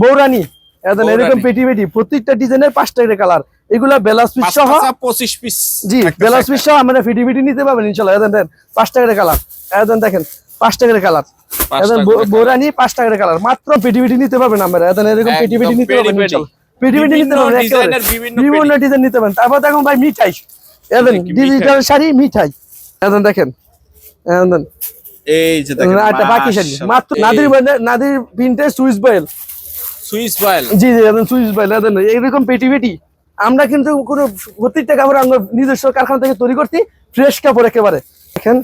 বৌরানি। এরকম পেটি পেটি প্রত্যেকটা ডিজাইনের পাঁচটা করে কালার এগুলা বেলাস পিস সহ পঁচিশ পিস জি বেলাস পিস সহ আমরা ফিটি ফিটি নিতে পারবেন ইনশাল্লাহ। এখন দেন পাঁচ টাকার কালার এখন দেখেন পাঁচ টাকার কালার পাঁচ করে বৌরানি পাঁচ টাকার কালার মাত্র পেটি পেটি নিতে পারবেন আমরা এখন এরকম পেটি পেটি নিতে পারবেন পেটি পেটি। নিতে বিভিন্ন পারবেন বিভিন্ন ডিজাইন নিতে পারবেন। তারপর দেখুন ভাই মিঠাই। এখন ডিজিটাল শাড়ি মিঠাই। এখন দেখেন এখন এই যে দেখেন একটা বাকি শাড়ি। মাত্র নাদির নাদির প্রিন্টে সুইস বয়েল সুইস জি জি সুইস এখন এইরকম পেটি পেটি। আমরা কিন্তু কোনো প্রত্যেকটা কাপড় আমরা নিজস্ব কারখানা থেকে তৈরি করছি ফ্রেশ কাপড় একেবারে। দেখেন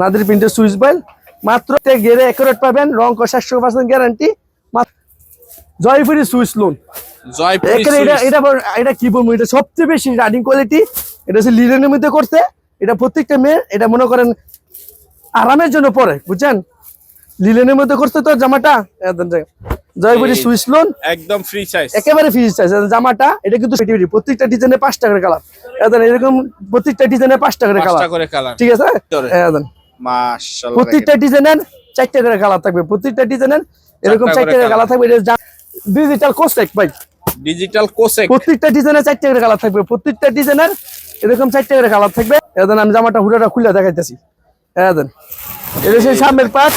নাদির প্রিন্টের সুইস বয়েল। মাত্র গেরে একুরেট পাবেন রং কষাশো percent guarantee Jaipuri Swiss lawn. এটা এটা এটা কি বলব? এটা সবচেয়ে বেশি রানিং কোয়ালিটি এটা হচ্ছে লিলেনের মধ্যে করতে। এটা প্রত্যেকটা মেয়ে এটা মনে করেন আরামের জন্য পরে বুঝছেন? লিলেনের মধ্যে করতে তো জামাটা একদম জয়পুরি এই- লোন একদম ফ্রি সাইজ একেবারে ফ্রি সাইজ জামাটা এটা কিন্তু প্রত্যেকটা ডিজাইনে পাঁচ টাকার কালার এরকম প্রত্যেকটা ডিজাইনে পাঁচ টাকার কালার ঠিক আছে। প্রত্যেকটা ডিজাইনের চারটা করে কালার থাকবে। প্রত্যেকটা ডিজাইনের এরকম চারটা করে। কালার থাকবে। এটা ডিজিটাল ভাই। ডিজিটাল কোসেক প্রত্যেকটা ডিজাইনের চারটে করে কালার থাকবে। প্রত্যেকটা ডিজাইনের এরকম চারটে করে কালার থাকবে। এখন আমি জামাটা হুড়াটা খুলে দেখাইতেছি। এখন এটা সেই সামনের পাট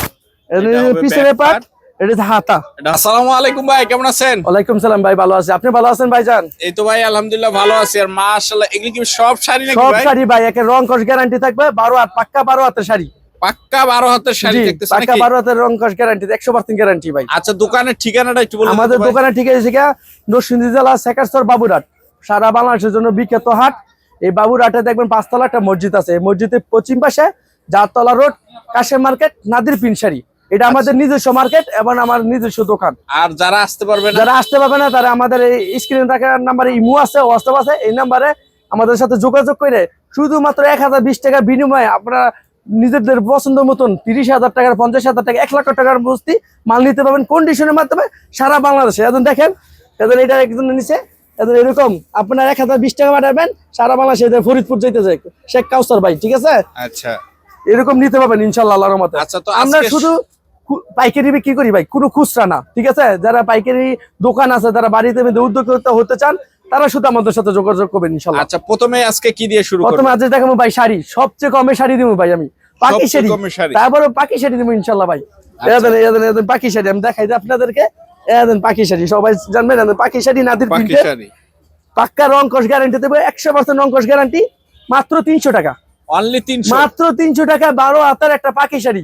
পিছনের পাট। এটা হাতা। আসসালামু আলাইকুম ভাই কেমন আছেন? ওয়ালাইকুম সালাম ভাই ভালো আছে। আপনি ভালো আছেন ভাইজান? এই তো ভাই আলহামদুলিল্লাহ ভালো আছি। আর মাশাআল্লাহ এগুলি কি সব শাড়ি নাকি সব শাড়ি ভাই রং কস গ্যারান্টি থাকবে হাত পাক্কা হাতের শাড়ি। পাক্কা 12 হাতের শাড়ি পাক্কা হাতের রং কস গ্যারান্টি ভাই। আচ্ছা দোকানের ঠিকানাটা একটু বলুন আমাদের। দোকানে ঠিক আছে নরসিংদী জেলা সেকারসর বাবুরহাট। সারা বাংলাদেশের জন্য বিখ্যাত হাট। এই বাবুরহাটে দেখবেন পাঁচতলা একটা মসজিদ আছে। এই মসজিদের পশ্চিম পাশে জাতলা রোড কাশেম মার্কেট নাদির পিনসারি। এটা আমাদের নিজস্ব মার্কেট এবং আমার নিজস্ব দোকান। আর যারা আসতে পারবে না যারা আসতে পারবে না তারা আমাদের এই স্ক্রিনে থাকা নাম্বারে ইমো আছে হোয়াটসঅ্যাপ আছে এই নাম্বারে আমাদের সাথে যোগাযোগ করে শুধুমাত্র এক হাজার বিশ টাকার বিনিময়ে আপনারা নিজেদের পছন্দ মতন তিরিশ হাজার টাকার পঞ্চাশ হাজার টাকা এক লাখ টাকার বস্তি মাল নিতে পারবেন কন্ডিশনের মাধ্যমে সারা বাংলাদেশে। এখন দেখেন এদের এটা একজন নিচে এদের এরকম আপনার এক হাজার বিশ টাকা পাঠাবেন সারা বাংলাদেশে এদের ফরিদপুর যেতে যায় শেখ কাউসার ভাই ঠিক আছে? আচ্ছা। এরকম নিতে পারবেন ইনশাল্লাহ আল্লাহর মতে আচ্ছা, তো আমরা শুধু পাইকারি বিক্রি করি ভাই কোনো খুচরা না ঠিক আছে? যারা পাইকারি দোকান আছে যারা বাড়িতে উদ্যোক্তা হতে চান তারা শুধু আমাদের সাথে যোগাযোগ করবেন ইনশাল্লাহ। আচ্ছা প্রথমে আজকে কি দিয়ে শুরু প্রথমে আজ দেখাবো ভাই শাড়ি সবচেয়ে কমে শাড়ি দিব ভাই আমি পাকি শাড়ি। তারপরে পাকি শাড়ি দিব ইনশাল্লাহ ভাই। আচ্ছা। এদের এদের পাকি শাড়ি আমি দেখাই দিই আপনাদেরকে। পাকি শাড়ি সবাই জানবেন এদের পাকি শাড়ি নাদির প্রিন্টের শাড়ি। পাক্কা রং কস গ্যারান্টি দেবে একশো পার্সেন্ট রং কস গ্যারান্টি মাত্র তিনশো টাকা। অনলি 300 মাত্র তিনশো টাকা বারো হাতার একটা পাকি শাড়ি।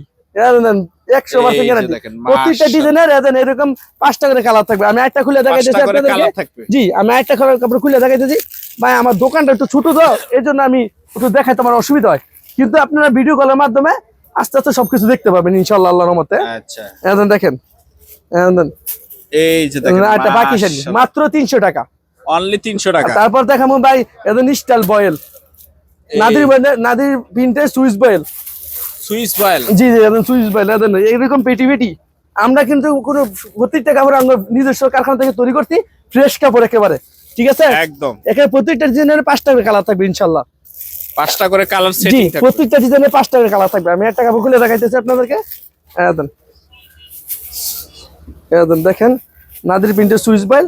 একশো এই পার্সেন্ট গ্যারান্টি প্রত্যেকটা ডিজাইনের এদের এরকম পাঁচটা করে কালার থাকবে। আমি একটা খুলে দেখাইতেছি আপনাদেরকে। জি আমি একটা কাপড় খুলে দেখাইতেছি। ভাই আমার দোকানটা একটু ছোট তো এর জন্য আমি একটু দেখাইতে আমার অসুবিধা হয়। কিন্তু আপনারা ভিডিও কলের মাধ্যমে আস্তে আস্তে সবকিছু দেখতে পাবেন ইনশাল্লাহ আল্লাহর মতে আচ্ছা। দেখেন এখন এই যে দেখেন একটা পাকি শাড়ি মাত্র তিনশো টাকা। অনলি 300 টাকা। তারপর দেখাবো ভাই এদের স্টাইল বয়েল নাদির বয়েল- নাদির প্রিন্টের সুইস বয়েল সুইস জি জি একদম সুইচ বাইল একদম এইরকম পেটি পেটি। আমরা কিন্তু কোনো প্রত্যেকটা কাপড় আমরা নিজস্ব কারখানা থেকে তৈরি করছি ফ্রেশ কাপড় একেবারে। ঠিক আছে? একদম। এখানে প্রত্যেকটা ডিজাইনের পাঁচটা করে কালার থাকবে ইনশাল্লাহ। পাঁচটা করে কালার সেটিং থাকবে। প্রত্যেকটা ডিজাইনের পাঁচটা করে কালার থাকবে। আমি একটা কাপড় খুলে দেখাইতেছি আপনাদেরকে। একদম একদম দেখেন। নাদির প্রিন্টের সুইচ বাইল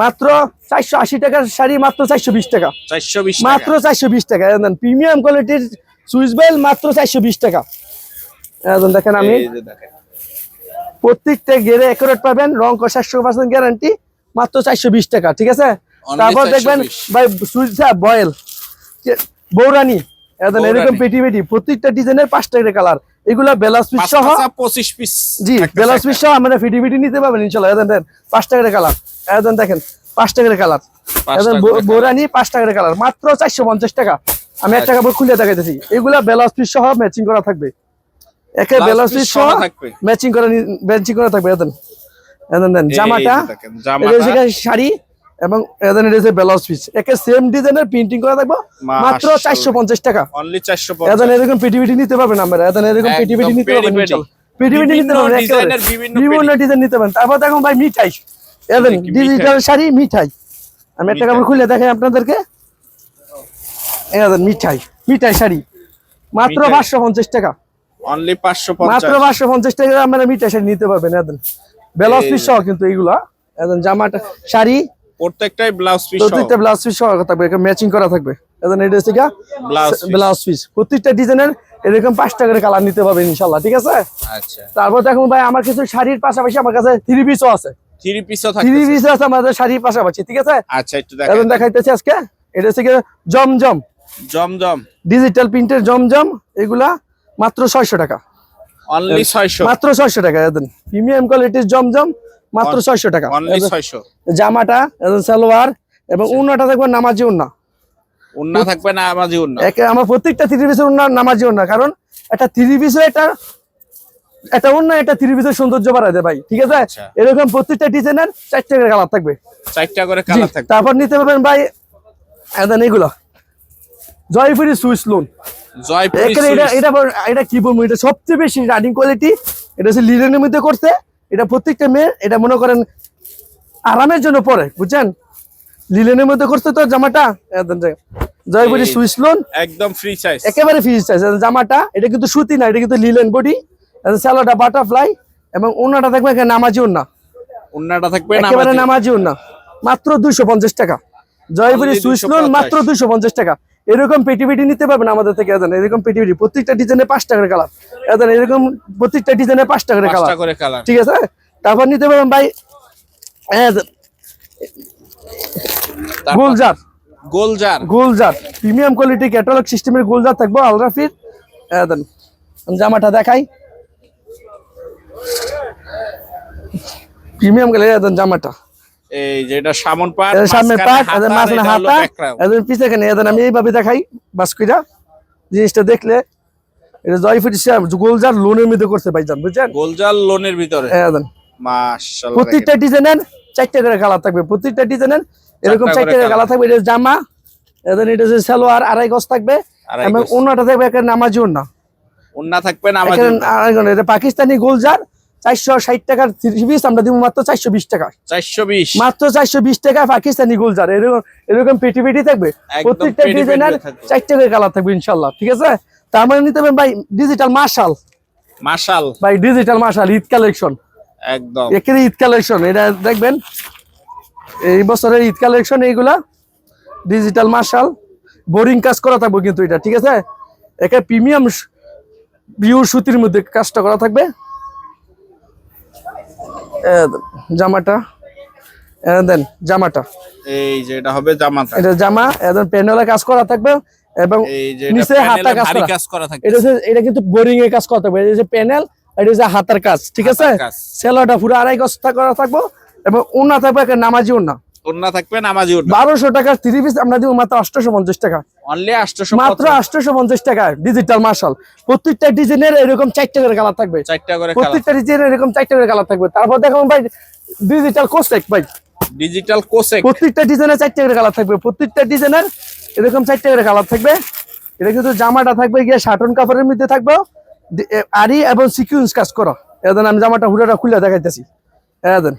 মাত্র চারশো আশি টাকার শাড়ি মাত্র চারশো বিশ টাকা। 420 মাত্র চারশো বিশ টাকা। একদম প্রিমিয়াম কোয়ালিটির সুইচ বাইল মাত্র চারশো বিশ টাকা। দেখেন আমি। প্রত্যেকটা গেরে একুরেট পাবেন রং কষাশো পার্সেন্ট গ্যারান্টি মাত্র চারশো বিশ টাকা ঠিক আছে? তারপর দেখবেন ভাই সুইচ বয়েল। বৌরানি এখন এরকম পেটি পেটি প্রত্যেকটা ডিজাইনের পাঁচটা করে কালার এগুলা বেলাস পিস সহ পাঁচা 25 পিস জি বেলাস পিস সহ আমরা ফিটি ফিটি নিতে পারবেন ইনশাল্লাহ এখন দেন পাঁচটা করে কালার এখন দেখেন পাঁচটা করে কালার পাঁচটা এখন করে বৌরানি পাঁচটা করে কালার মাত্র চারশো পঞ্চাশ টাকা। আমি একটা। কাপড় খুলে দেখাইতেছি। এগুলা বেলাস পিস সহ ম্যাচিং করা থাকবে। একে বেলাস পিস সহ ম্যাচিং করা ম্যাচিং করা থাকবে এখন এখন দেন জামাটা এটা শাড়ি এবং এদের এটা হচ্ছে ব্লাউজ পিস একে সেম ডিজাইনের প্রিন্টিং করা থাকবে মাত্র মাশাআল্লাহ। চারশো পঞ্চাশ টাকা। অনলি 450 এদের এরকম পেটি পেটি নিতে পারবেন আমরা এদের এরকম পেটি পেটি নিতে পারবেন পেটি ইনশাল্লাহ। পেটি পেটি নিতে পারবেন ডিজাইনের বিভিন্ন বিভিন্ন ডিজাইন নিতে পারেন তারপর দেখুন ভাই মিঠাই। দেখি, ডিজিটাল শাড়ি মিঠাই। আমি একটা কাপড় খুলে দেখাই আপনাদেরকে। এদের মিঠাই মিঠাই শাড়ি। মাত্র। পাঁচশো পঞ্চাশ টাকা। অনলি মাত্র পাঁচশো পঞ্চাশ টাকা আমরা মিঠাই শাড়ি নিতে পারবেন এদের ব্লাউজ পিস সহ কিন্তু এইগুলা। জামাটা শাড়ি। প্রত্যেকটাই ব্লাউজ পিস প্রত্যেকটা ব্লাউজ পিস সহ থাকবে ম্যাচিং করা থাকবে। এখন এটা হচ্ছে ব্লাউজ পিস প্রত্যেকটা ডিজাইনের এরকম করে কালার নিতে পারবেন ইনশাল্লাহ ঠিক আছে? আচ্ছা। তারপর দেখুন ভাই আমার কিছু শাড়ির পাশাপাশি আমার কাছে থ্রি পিসও আছে। থ্রি পিসও থ্রি পিস আছে আমাদের শাড়ির পাশাপাশি ঠিক আছে? আচ্ছা একটু দেখেন দেখাইতেছি আজকে এটা হচ্ছে জমজম। জমজম। ডিজিটাল প্রিন্টের জমজম এগুলা মাত্র ছয়শো টাকা। অনলি ছয়শো। মাত্র ছয়শো টাকা একদম প্রিমিয়াম কোয়ালিটির জমজম মাত্র ছয়শো টাকা। অনলি ছয়শো। জামাটা একদম সালোয়ার এবং উন্নাটা দেখব নামাজি উন্না। উন্না থাকবে না আমাজি উন্না। একে আমার প্রত্যেকটা থ্রি পিসের উন্না নামাজি উন্না কারণ একটা থ্রি পিসের একটা একটা উন্না একটা থ্রি পিসের সৌন্দর্য বাড়ায় দেয় ভাই ঠিক আছে? আচ্ছা। এরকম প্রত্যেকটা ডিজাইনের চারটে করে কালার থাকবে। চারটা করে কালার থাকবে। তারপর নিতে পারবেন ভাই এগুলো। Jaipuri Swiss lawn. এটা এটা এটা কি বলব? এটা সবচেয়ে বেশি রানিং কোয়ালিটি এটা হচ্ছে লিলেনের মধ্যে করতে এটা প্রত্যেকটা মেয়ে এটা মনে করেন আরামের জন্য পরে বুঝছেন? লিলেনের মধ্যে করতে তো জামাটা? Jaipuri Swiss lawn. একদম ফ্রি সাইজ একেবারে ফ্রি সাইজ জামাটা এটা কিন্তু সুতি না এটা কিন্তু লিলেন বডি স্যালোটা বাটারফ্লাই এবং ওনাটা এখানে নামাজি ওনা উন্নাটা থাকবে একেবারে নামাজি ওনা মাত্র দুইশো পঞ্চাশ টাকা। জয়পুরি সুইস লোন মাত্র দুইশো পঞ্চাশ টাকা। এরকম পেটি পেটি নিতে পারবেন আমাদের থেকে এদান এরকম পেটি পেটি প্রত্যেকটা ডিজাইনে পাঁচ টাকার কালার। এদান এরকম প্রত্যেকটা ডিজাইনে পাঁচ টাকার কালার। ঠিক আছে? তারপর নিতে পারবেন ভাই Gulzar Gulzar Gulzar premium quality catalogue সিস্টেমের গোলজার থাকব আলরাফির। দেন জামাটা দেখাই। প্রিমিয়াম দেন জামাটা। এই যেটা সামন পাট সামনে পাট এদের মাঝখানে হাতা এদের পিছে এদের আমি এইভাবে দেখাই বাস্কুইটা জিনিসটা দেখলে এটা জয়ফুট গোলজার লোনের মধ্যে করছে ভাইজান বুঝছেন? গোলজার লোনের ভিতরে। এদের মাশাআল্লাহ। প্রত্যেকটা ডিজাইনের চারটে করে কালার থাকবে প্রত্যেকটা ডিজাইনের এরকম চারটা করে কালার থাকবে এটা জামা এদের এটা হচ্ছে সালোয়ার আড়াই গজ থাকবে আড়াই এবং গজ। অন্যটা থাকবে একটা নামাজি থাকবে এটা পাকিস্তানি গোলজার চারশো ষাট টাকার পিস আমরা দিব মাত্র চারশো বিশ টাকা। চারশো বিশ। মাত্র চারশো বিশ টাকা পাকিস্তানি গোলজার। এরকম এরকম পেটি পেটি থাকবে। প্রত্যেকটা ডিজাইনের। চারটে করে কালার থাকবে ইনশাল্লাহ ঠিক আছে? তার মানে নিতে পারবেন ভাই ডিজিটাল মার্শাল। মাশাল ভাই ডিজিটাল মার্শাল ঈদ কালেকশন একদম। একেবারে ঈদ কালেকশন এটা দেখবেন এই বছরের ঈদ কালেকশন এইগুলা ডিজিটাল মার্শাল বোরিং কাজ করা থাকবে কিন্তু এটা ঠিক আছে? একে প্রিমিয়াম পিওর সুতির মধ্যে কাজটা করা থাকবে। জামাটা। দেন জামাটা। এই যে এটা হবে জামাটা। এটা জামা এখন প্যানেলে কাজ করা থাকবে এবং নিচে হাতা কাজ করা। থাকবে। এটা হচ্ছে এটা কিন্তু বোরিং এ কাজ করা থাকবে। এই যে প্যানেল এটা হচ্ছে হাতার কাজ ঠিক আছে? সেলোটা পুরো আড়াই গজ করা থাকব এবং উন্না থাকবে নামাজি ওনা উন্না থাকবে না আমাজি উন্না বারোশো টাকার থ্রি পিস আমরা দিব মাত্র আটশোশো পঞ্চাশ টাকা। অনলি আটশোশো মাত্র আটশোশো পঞ্চাশ টাকা ডিজিটাল মার্শাল প্রত্যেকটা ডিজাইনের এরকম চারটে করে কালার থাকবে। চারটা করে কালার প্রত্যেকটা ডিজাইনের এরকম চারটে করে কালার থাকবে। তারপর দেখো ভাই ডিজিটাল কোসেক ভাই। ডিজিটাল কোসেক প্রত্যেকটা ডিজাইনের চারটে করে কালার থাকবে। প্রত্যেকটা ডিজাইনের এরকম চারটে করে কালার থাকবে। এটা কিন্তু জামাটা থাকবে গিয়ে শাটন কাপড়ের মধ্যে থাকবে। আরি এবং সিকুয়েন্স কাজ করো। এখন আমি জামাটা হুড়াটা খুলে দেখাইতেছি। এখন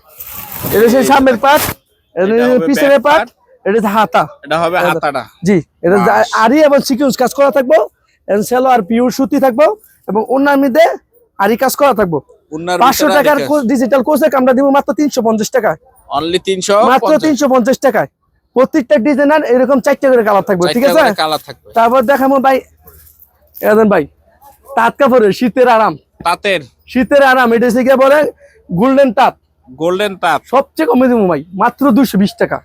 এটা হচ্ছে সামনের পাট এটা এটা হবে পিছনের back পাট এটা হাতা। এটা হবে হাতাটা। জি এটা আরি এবং সিকুয়েন্স কাজ করা থাকব। সেলো আর পিওর সুতি থাকব এবং মধ্যে আরি কাজ করা থাকব। পাঁচশো টাকার ডিজিটাল কোর্সে আমরা দিব মাত্র তিনশো পঞ্চাশ টাকায়। অনলি তিনশো মাত্র তিনশো পঞ্চাশ টাকায়। প্রত্যেকটা ডিজাইনার এরকম চারটে করে কালার থাকবে ঠিক আছে? তারপর দেখাবো ভাই ভাই তাঁত কাপড়ের শীতের আরাম। তাঁতের। শীতের আরাম এটা বলে গোল্ডেন তাঁত। গোল্ডেন তাঁত সবচেয়ে কমে দেবো ভাই মাত্র দুশো বিশ টাকা।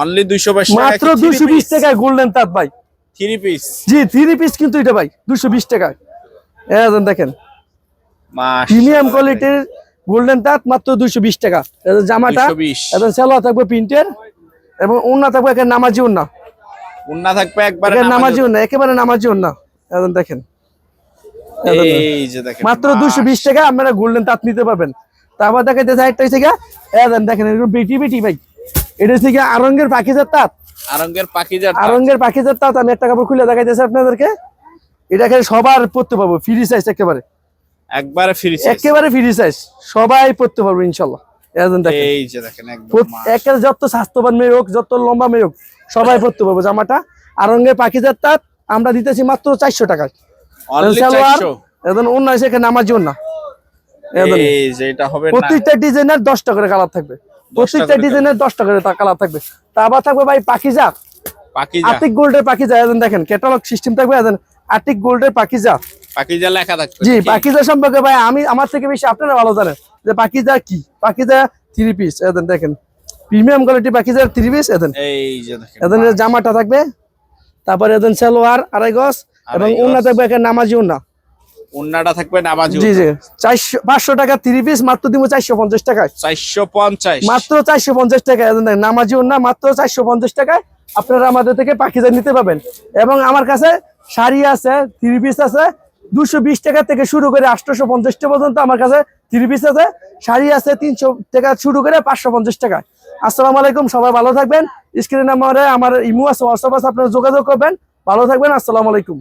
অনলি দুইশো বাইশ মাত্র দুশো বিশ টাকায় গোল্ডেন তাঁত ভাই। থ্রি পিস জি থ্রি পিস কিন্তু এটা ভাই দুশো বিশ টাকায়। এখন দেখেন। প্রিমিয়াম কোয়ালিটির গোল্ডেন তাঁত মাত্র দুশো বিশ টাকা। জামাটা 220 এবং সেলোয়া থাকবে প্রিন্টের এবং ওন্না থাকবে এখানে নামাজি ওন্না উন্না থাকবে একবারে এখানে নামাজি ওন্না একেবারে নামাজি ওন্না এখন এখন দেখেন। মাত্র দুশো বিশ টাকা আপনারা গোল্ডেন তাঁত নিতে পারবেন। তারপর দেখা যাচ্ছে একটা হচ্ছে গিয়া, দেখেন এরকম বেটি বেটি ভাই। এটা হচ্ছে গিয়া আরঙ্গের পাখিজার তাঁত। আরঙ্গের পাখিজার আরঙ্গের পাখিজার তাঁত আমি একটা কাপড় খুলে দেখাইতেছি আপনাদেরকে। এটা এখানে সবার পড়তে পারব ফ্রি সাইজ একেবারে। একবারে ফ্রি একেবারে ফ্রি সাইজ সবাই পড়তে পারব ইনশাল্লাহ। দেখেন। এই যে দেখেন একদম যত স্বাস্থ্যবান মেয়ে হোক যত লম্বা মেয়ে হোক সবাই পড়তে পারব জামাটা। আরঙ্গের পাখিজার তাঁত আমরা দিতেছি মাত্র চারশো টাকায়। অন্য নামাজি অন্য এই যে এটা হবে প্রত্যেকটা ডিজাইনের দশটা করে কালার থাকবে। প্রত্যেকটা ডিজাইনের দশটা করে কালার থাকবে। তা থাকবে ভাই পাকিজা। পাকিজা। আর্টিক গোল্ডের পাকিজা। এখন দেখেন ক্যাটালগ সিস্টেম থাকবে। এখন আর্টিক গোল্ডের পাকিজা। পাকিজা লেখা থাকবে। জি পাকিজা সম্পর্কে ভাই আমি আমার থেকে বেশি আপনারা ভালো জানেন যে পাকিজা কি? পাকিজা থ্রি পিস দেখেন প্রিমিয়াম কোয়ালিটি পাকিজার থ্রি পিস এদের এই যে দেখেন। এদের জামাটা থাকবে। তারপরে এদের সালোয়ার আড়াই গজ। এবং উন্না থাকবে এখানে নামাজি উন্না উন্নাটা থাকবে নামাজি জি জি। চারশো পাঁচশো টাকা থ্রি পিস মাত্র দিব চারশো পঞ্চাশ টাকায়। চারশো পঞ্চাশ। মাত্র চারশো পঞ্চাশ টাকা এদের নামাজি উন্না মাত্র চারশো পঞ্চাশ টাকায় আপনারা আমাদের থেকে পাখিজা নিতে পাবেন এবং আমার কাছে শাড়ি আছে থ্রি পিস আছে দুশো বিশ টাকা থেকে শুরু করে আটশোশো পঞ্চাশ টাকা পর্যন্ত আমার কাছে থ্রি পিস আছে। শাড়ি আছে তিনশো টাকা শুরু করে পাঁচশো পঞ্চাশ টাকা। আসসালামু আলাইকুম সবাই ভালো থাকবেন। স্ক্রিন নাম্বারে আমার ইমো আছে হোয়াটসঅ্যাপ আছে আপনারা যোগাযোগ করবেন। ভালো থাকবেন আসসালামু আলাইকুম।